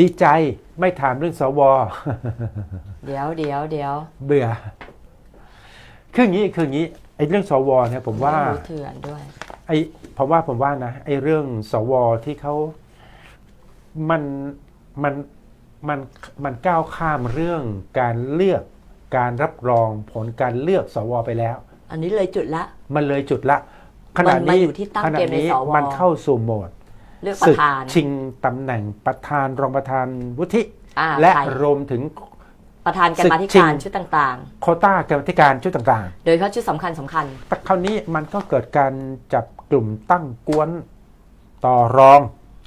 ดีใจไม่ถามเรื่องสวเดี๋ยวเดี๋ยวเดี๋ยวเบื่อ คืออย่างนี้คืออย่างนี้ไอ้เรื่องสวเนี่ยผมว่าไม่รู้เถื่อนด้วยไอ้ผมว่าผมว่านะไอ้เรื่องสวที่เขามันมันมันมันก้าวข้ามเรื่องการเลือกการรับรองผลการเลือกสวไปแล้ว อันนี้เลยจุดละ มันเลยจุดละขณะมันมานี้อยู่ที่ตั้งขณะเกมในนี้สวมันเข้าสู่โหมด เลือกปศึระกธานชิงตำแหน่งประธานรองประธานวุฒิ อ่าและใครรวมถึง ประธานกรรมาธิศึกชิการง ชุดต่างโควต้ากรรมธิการชุดต่างๆ โดยเฉพาะชุดสำคัญสำคัญ ๆแต่คราวนี้มันก็เกิดการจับกลุ่มตั้งกวนต่อรอง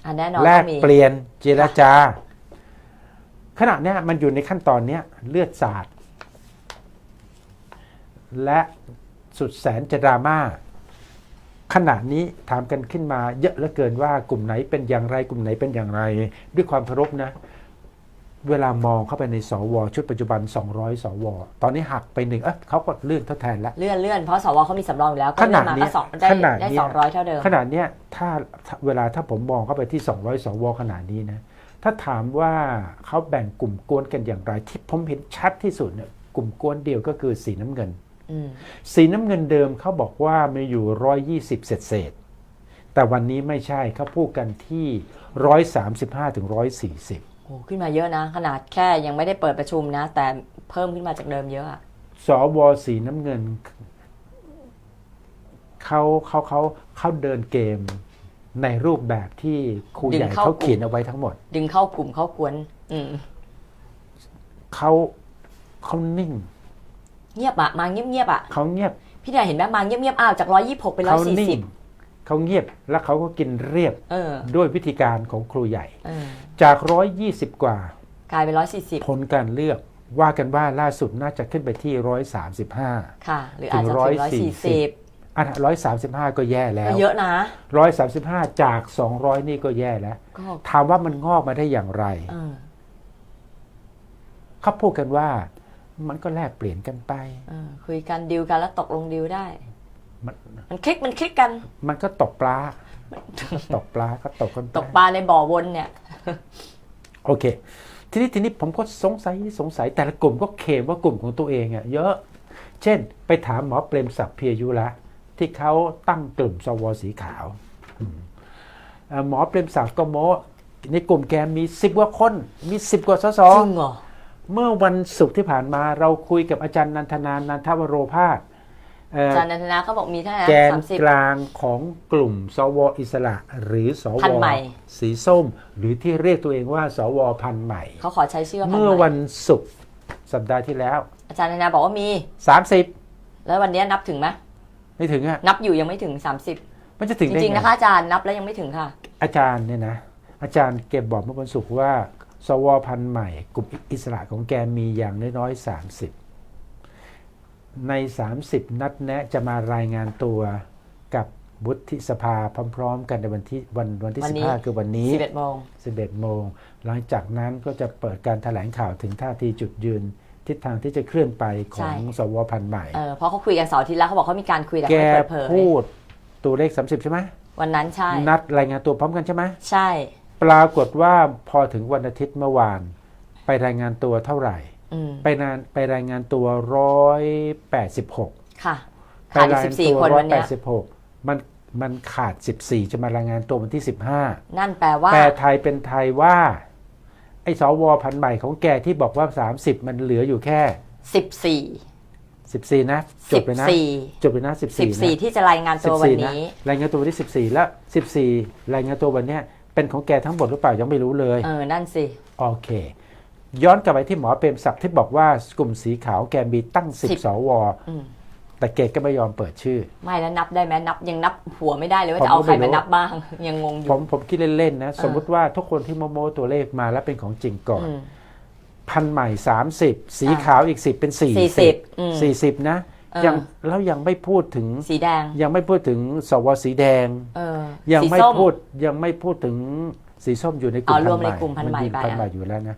อะแน่นอนแลต้กองมี เปลี่ยนเจรจา ขณะเนี้ยมันอยู่ในขั้นตอนเนี้ยเลือดสาด และสุดแสนจะดราม่า ขณะนี้ถามกันขึ้นมาเยอะเหลือเกินว่ากลุ่มไหนเป็นอย่างไรกลุ่มไหนเป็นอย่างไร ด้วยความเคารพนะ เวลามองเข้าไปในสว ชุดปัจจุบัน 200 สว ตอนนี้หักไปหนึ่งเอ๊ะเขาก็เลื่อนทดแทนแล้ว เลื่อนเลื่อนเพราะสวเขามีสำรองอยู่แล้วก็ขเลื่นาอดนมาเนี้ก็ยสองได้ขนาดได้เนี้ยสองร้อยเท่าเดิมขนาดเนี้ยถ้าถ้าเวลาถ้าผมมองเข้าไปที่ 200 สว ขนาดนี้นะ ถ้าถามว่าเขาแบ่งกลุ่มกวนกันอย่างไร ที่ผมเห็นชัดที่สุดเนี่ยกลุ่มกวนเดียวก็คือสีน้ำเงินอืม สีน้ำเงินเดิมเขาบอกว่ามีอยู่ 120 เศษเศษๆแต่วันนี้ไม่ใช่เขาพูดกันที่ 135ถึง140โอ้ขึ้นมาเยอะนะ ขนาดแค่ยังไม่ได้เปิดประชุมนะ แต่เพิ่มขึ้นมาจากเดิมเยอะอะสวสีน้ำเงินเขาเขาเขาเขาเดินเกมในรูปแบบที่ครูใหญ่เขาเขียนเอาไว้ทั้งหมด ดึงเข้ากลุ่มเข้ากวนอืมเขาเขานิ่ง เงียบอะมาเงียบเงียบๆอะเขาเงียบพี่เดียเห็นไหมมาเงียบเงียบๆอ้าวจากร้อยยี่สิบหกเป็นร้อเขายสี่นิ่สิงบเขาเงียบแล้วเขาก็กินเรียบเออด้วยวิธีการของครูใหญ่ เออจาก 120 กว่า กลายเป็นร้อยสี่สิบผลการเลือกว่ากันว่าล่าสุดน่าจะขึ้นไปที่ 135 ค่ะ หรืออาจจะถึงร้อยสี่สิบอัน135 ก็แย่แล้วเยอะนะ 135 จาก 200 นี่ก็แย่แล้ว ก็ถามว่ามันงอกมาได้อย่างไร เออเขาพูดกันว่า มันก็แลกเปลี่ยนกันไป เออคุยกันดิวกันแล้วตกลงดิวได้ มันมันคลิกมันคลิกกัน มันก็ตกปลา ตกปลาก็ตกกันไปตกปลาในบ่อวนเนี่ย โอเค ทีนี้ทีนี้ผมก็สงสัยสงสัยแต่ละกลุ่มก็เคลมว่ากลุ่มของตัวเองอะเยอะ เช่น ไปถามหมอเปรมศักดิ์เพียยุระที่เขาตั้งกลุ่มสวสีขาวอืมเอ่อหมอเปรมศักดิ์ก็โมในกลุ่มแกมีสิบกว่าคน มีสิบกว่าสสจริงเหรอ เมื่อวันศุกร์ที่ผ่านมาเราคุยกับอาจารย์นันทนานันทวโรพาสอาจารย์นันทนาเขาบอกมีเท่าไหร่แกนสามสิบ กลางของกลุ่มสวอิสระ หรือสวพันใหม่ สีส้ม หรือที่เรียกตัวเองว่า สวพันธ์ใหม่ เขาขอใช้ชื่อว่าพันเมื่อธุ์ใหวัม่นศุกร์สัปดาห์ที่แล้ว อาจารย์นันทนาบอกว่ามี 30 แล้ววันนี้นับถึงไหมไม่ถึงอะนับอยู่ยังไม่ถึง 30 มันจะถึงจได้ริงๆไงนะคะอาจารย์นับแล้วยังไม่ถึงค่ะ อาจารย์เนี่ยนะ อาจารย์เก็บบอกเมื่อวันศุกร์ว่า สวพันธุ์ใหม่ กลุ่มอิสระของแกมีอย่างน้อยๆ30 ใน 30 นัดแนะจะมารายงานตัวกับวุฒิสภาพร้อม ๆ กันในวันที่วันวันที่วันนี้15 คือวันนี้ 11โมง11โมง หลังจากนั้นก็จะเปิดการถแถลงข่าวถึงท่าทีจุดยืน ทิศทางที่จะเคลื่อนไปของสวพันธุ์ใหม่เออเพราะเขาคุยกันเสาร์อาทิตย์แล้วเขาบอกเขามีการคุยแต่แกเขาไม่เปิดเผยพูดตัวเลข 30 ใช่ไหมวันนั้นใช่ นัดรายงานตัวพร้อมกันใช่ไหมใช่ ปรากฏว่าพอถึงวันอาทิตย์เมื่อวาน ไปรายงานตัวเท่าไหร่ อืมไปนานไปรายงานตัว186ค่ะไปขาดอีรากยสิงาบนสี่ตัวคนวันเนี้ย186มันมันขาด14จะมารายงานตัววันที่15นั่นแปลว่า แปลไทยเป็นไทยว่า ไอ้สวพันธุ์ใหม่ของแกที่บอกว่า 30 มันเหลืออยู่แค่ สิบสี่14 นะ จสิบบเลยนะ สี่จบเลยนะ 14สิบนะสี่ที่จะรายงานตัววัน14นี้ รายงานตัววันที่ 14 แล้ว 14 รายงานตัววันเนี้ย เป็นของแกทั้งหมดหรือเปล่ายังไม่รู้เลยเออนั่นสิ โอเค ย้อนกลับไปที่หมอเปรมศักดิ์ที่บอกว่ากลุ่มสีขาวแกมีตั้งสิบ10 สวอืมแต่เกก็ไม่ยอมเปิดชื่อ ไม่แล้วนับได้ไหมนับยังนับหัวไม่ได้เลยว่าผมจะเอาก็ใครไม่รู้ มานับบ้าง ยังงงอผยู่ มผมคิดเล่นๆนะสมมุติว่าทุกคนที่โมโมตัวเลขมาแล้วเป็นของจริงก่อน อืม พันใหม่ 30 สีอ่าขาวอีก 10 เป็น 40 40อืม 40 นะเออ ยังแล้วยังไม่พูดถึงสีแดง ยังไม่พูดถึงสวสีแดงเออยังสีไม่ส้มพูดยังไม่พูดถึงสีส้มอยู่ในกลุ่มอ๋อรวมพันธุ์ในกลุ่มพันธุ์ใหม่อยู่ไปพันธุ์ใหม่อะอยู่แล้วนะ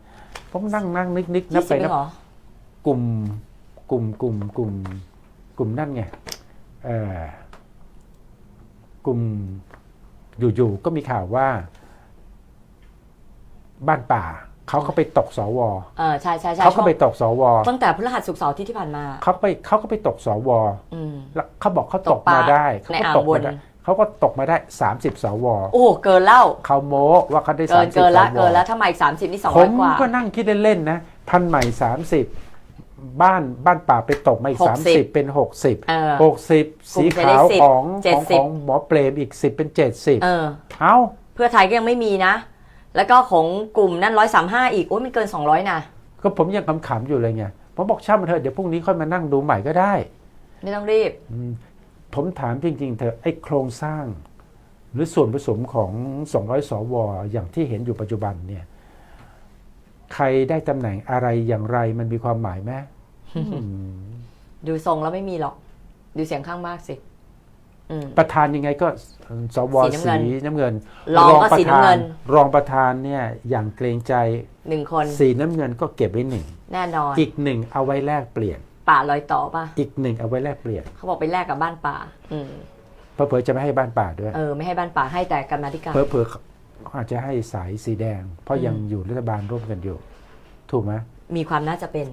ผมนั่งนั่งนึกนึกนัยี่บสิไปบเอนังบเหรอกลุ่มกลุ่มกลุ่มกลุ่มกลุ่มนั่นไงเอ่อกลุ่มอยู่ๆก็มีข่าวว่า บ้านป่า เขาก็ไปตกสวเออใช่ใช่ใช่เขาก็ไปตกสวตั้งแต่พฤหัสศุกร์เสาร์อาที่ที่ผ่านมาเขาไปเขาก็ไปตกสวอืม แล้วเขาบอกเขาตตกกปลามาได้เขาในก็อ่างตกวมานได้เขาก็ตกมาได้ 30สวโอ้เกินแล้วเขาโม้ว่าเขาได้เกิน30เกินละสวเกินละถ้ามาอีกสามสิบนี่สองผร้อมยกว่าก็นั่งคิดเล่นๆนะพันใหม่ 30 บ้านบ้านป่าไปตกมาอีก60 30 เป็น 60 เออ 60 สีขาวกลุ่มจะได้ของ10ของของหมอเปรมอีก 10 เป็น 70 เออ เอ้า เพื่อไทยก็ยังไม่มีนะ แล้วก็ของกลุ่มนั้นร้อยสามห้าอีกโอ้ยมันเกินสองร้อยนะก็ผมยังขำๆอยู่เลยไงผมบอกช่างมันเถอะเดี๋ยวพรุ่งนี้ค่อยมานั่งดูใหม่ก็ได้ไม่ต้องรีบ อืมผมถามจริง ๆเถอะไอ้โครงสร้าง หรือส่วนผสมของ 200 สว อย่างที่เห็นอยู่ปัจจุบันเนี่ย ใครได้ตำแหน่งอะไรอย่างไรมันมีความหมายไหม อืม ดูทรงแล้วไม่มีหรอก ดูเสียงข้างมากสิอืม ประธานยังไงก็สวสีน้ำเงินสีน้ำเงิน รองก็ประสีน้ำธาเงินนรองประธานเนี่ยอย่างเกรงใจหนึ่งคนสีน้ำเงินก็เก็บไว้หนึ่งแน่นอน อีกหนึ่งเอาไว้แลกเปลี่ยน ป่าลอยต่อป่ะอีกหนึ่งเอาไว้แลกเปลี่ยน เขาบอกไปแลกกับบ้านป่า อืมเพอเพอๆจะไม่ให้บ้านป่าด้วยเออไม่ให้บ้านป่าให้แต่กรรมาธิการเพอเพอๆเขาอาจจะให้สายสีแดง เพราะยังอยู่รัฐบาลร่วมกันอยู่ ถูกไหมมีความน่าจะเป็น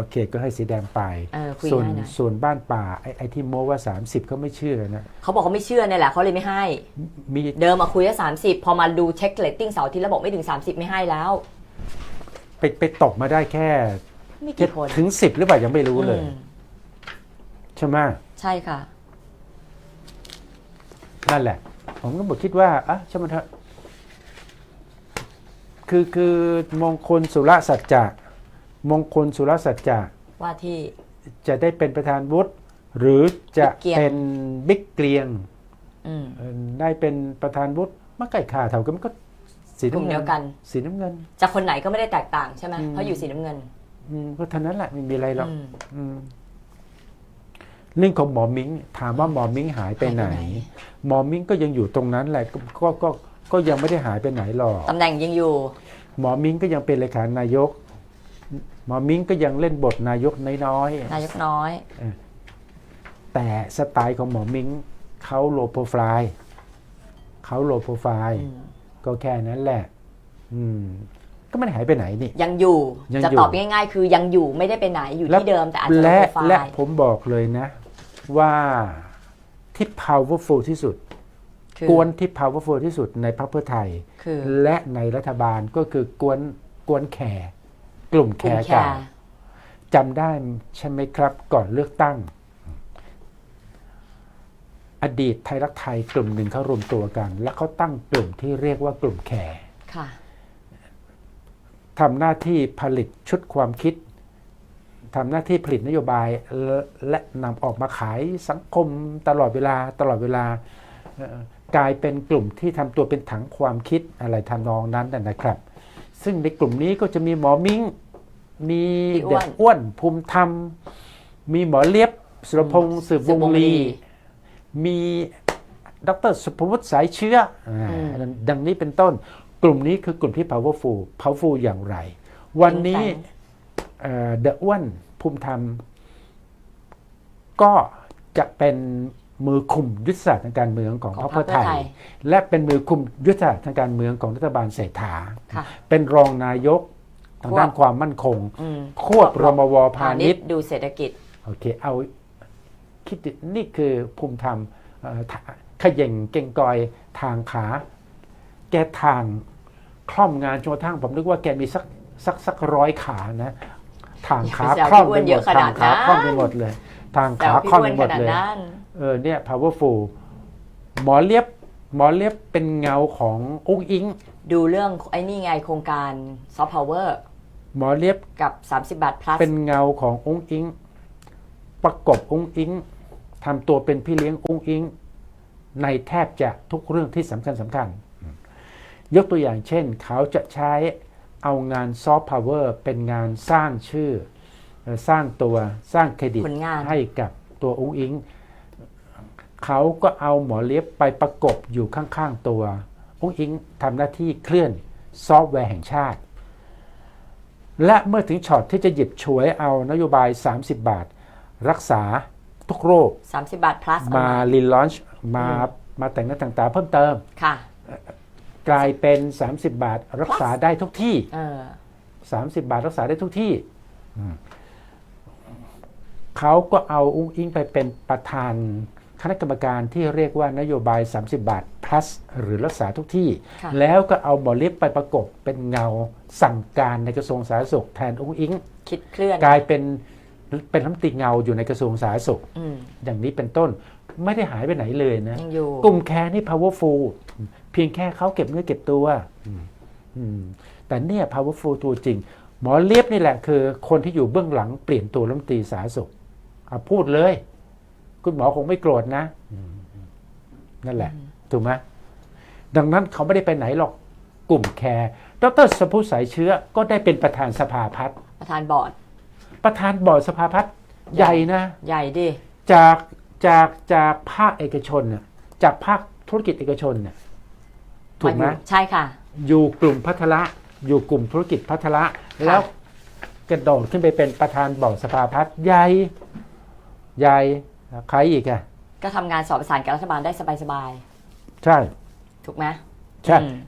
โอเคก็ให้สีแดงไป เออคุยส่วนง่ายหน่อยส่วนบ้านป่าไอ้ไอ้ที่โม้ว่า 30เขาไม่เชื่อนะ เขาบอกเขาไม่เชื่อเนี่ยแหละเขาเลยไม่ให้ มีเดิมมาคุยว่าสามสิบพอมาดูเช็คเลตติ้งเสาร์อาที่แล้วบอกไม่ถึง 30 ไม่ให้แล้ว ไปไปตกมาได้แค่ไม่แค่กี่คนถึงสิบหรือเปล่ายังไม่รู้เลย อืมใช่ไหมใช่ค่ะ นั่นแหละ ผมก็บอกคิดว่าอะช่างมันเถอะคือคือมงคลสุรสัจจะ มงคลสุรสัจจะว่าที่จะได้เป็นประธานวุฒิหรือจะบิ๊กเกียงเป็นบิ๊กเกลียงอืมเอ่อได้เป็นประธานวุฒิมาไก่ขาเท่ากันมันก็สีกลุ่มน้ำเงิเดีนยวกัน สีน้ำเงิน จากคนไหนก็ไม่ได้แตกต่างใช่ไหมอืมเพราะอยู่สีน้ำเงินอืมก็เท่านั้นแหละไม่มีอะไรหรอกอืมอืมเรื่องของหมอมิงถามว่าหมอมิงหายไปไหนหายไปไหนหมอมิงก็ยังอยู่ตรงนั้นแหละก็ก็ก็ก็ยังไม่ได้หายไปไหนหรอกตำแหน่งยังอยู่ หมอมิงก็ยังเป็นเลขานายก หมอมิงก็ยังเล่นบทนายกน้อยนายกน้อย ๆ แต่สไตล์ของหมอมิงเขาโลโปรไฟล์เขาโลโปรไฟล์อืมก็แค่นั้นแหละ อืม ก็ไม่ได้หายไปไหนนี่ ยังอยู่ ยังจะอยู่ ตอบง่ายๆ คือยังอยู่ไม่ได้ไปไหนอยู่ที่เดิมแต่อาจจะลดและโปรไฟและล์ผมบอกเลยนะ ว่าที่ powerful ที่สุด คือกวนที่ powerful ที่สุดในพรรคเพื่อไทย คือ และในรัฐบาลก็คือกวนกวนแขก กลุ่มแขกลุ่มกแคเก่าร์จำได้ใช่ไหมครับ ก่อนเลือกตั้ง อดีตไทยรักไทยกลุ่มหนึ่งเขารวมตัวกัน และเขาตั้งกลุ่มที่เรียกว่ากลุ่มแขกค่ะทำหน้าที่ผลิตชุดความคิดทำหน้าที่ผลิตนโยบายและและนำออกมาขายสังคมตลอดเวลาตลอดเวลาเอ่อกลายเป็นกลุ่มที่ทำตัวเป็นถังความคิดอะไรทำนองนั้นนะนะครับ ซึ่งในกลุ่มนี้ก็จะมีหมอมิงมีพี่อ้วนเด็กอ้วนภูมิธรรม มีหมอเลียบสุรพงศ์สืบวงศ์ลีมีดรสุภวุฒิสายเชื้ออ่าอืมดังนี้เป็นต้น กลุ่มนี้คือกลุ่มที่ powerful powerful อย่างไร วันนี้เดอะอ้วนภูมิธรรม ก็จะเป็น มือคุมยุทธศาสตร์ทางการเมืองของของพรรคพรรคเพื่อไทเพื่อไทยยและเป็นมือคุมยุทธศาสตร์ทางการเมืองของรัฐบาลเศรษฐาค่ะเป็นรองนายกทางด้านควบความมั่นคงอืมควบรมวพาณิชย์ดูเศรษฐกิจโอเคเอาคิดดินี่คือภูมิธรรมเอ่อทะเขย่งเก่งกอยทางขา แกทางคล่อมงานจนกระทั่งผมนึกว่าแกมีสักสักสักร้อยขานะทางขาอย่าไปแซวคล่อมไปพี่อ้วนหเยมดอะขทานาดงขานั้นคล่อมไปหมดเลย ทางแต่ขาว่าพี่คล่อมอ้วไปนหมขดนาดเลยนั้นเออเนี่ย powerful หมอเลียบหมอเลียบเป็นเงาของอุ้งอิง ดูเรื่องไอ้นี่ไงโครงการซอฟต์พาวเวอร์หมอเลียบกับ 30 บาท plus เป็นเงาขององค์อิง ประกบองค์อิงทำตัวเป็นพี่เลี้ยงองค์อิง ในแทบจะทุกเรื่องที่สำคัญสำคัญ ยกตัวอย่างเช่น เขาจะใช้เอางานซอฟต์พาวเวอร์เป็นงานสร้างชื่อเอ่อ สร้างตัวสร้างเครดิตผลงาน ให้กับตัวองค์อิงเขาก็เอาหมอเลียบไปประกบอยู่ข้างๆตัวองค์อิงทำหน้าที่เคลื่อนซอฟต์แวร์แห่งชาติ และเมื่อถึงช็อตที่จะหยิบฉวยเอานโยบาย 30 บาท รักษาทุกโรค 30 บาท plus มาเอรีลอนช์มามาแต่งหน้าต่างตาเพิ่มเติมค่ะกกลายเป็น 30 บาทรักษาได้ทุกที่เออ30 บาทรักษาได้ทุกที่อืม เขาก็เอาอุ้งอิงไปเป็นประธานคณะกรรมการที่เรียกว่านโยบาย 30 บาท plus หรือรักษาทุกที่ค่ะแล้วก็เอาหมอเล็บไปประกบเป็นเงาสั่งการในกระทรวงสาธารณสุขแทนอุ้งอิงคิดเคลื่อนกลายเป็นเป็นรัฐมนตรีเงาอยู่ในกระทรวงสาธารณสุขอืมอย่างนี้เป็นต้นไม่ได้หายไปไหนเลยนะยังอยู่กลุ่มแคร์นี่ powerful เพียงแค่เขาเก็บเนื้อเก็บตัวอืมแต่เนี่ย powerful ตัวจริง หมอเลียบนี่แหละคือ คนที่อยู่เบื้องหลังเปลี่ยนตัวรัฐมนตรีสาธารณสุขอะ พูดเลย คุณหมอคงไม่โกรธนะนั่นแหละ ถูกไหมดังนั้นเขาไม่ได้ไปไหนหรอกกลุ่มแคร์ดรสพุทธสายเชื้อก็ได้เป็นประธานสภาพัฒน์ประธานบอร์ด ประธานบอร์ดสภาพัฒน์ใหญ่นะ ใหญ่ดิ จากจากจากภาคเอกชนน่ะจากภาคธุรกิจเอกชนน่ะถูกไหมาอยู่ใช่ค่ะ อยู่กลุ่มพัฒระอยู่กลุ่มธุรกิจพัฒระแล้วกระโดดขึ้นไปเป็นประธานบอร์ดสภาพัฒน์ใหญ่ ใหญ่ใครอีกอะก็ทำงานสอบประสานกับรัฐบาลได้สบายใช่ ๆ ถูกไหมใช่ อืม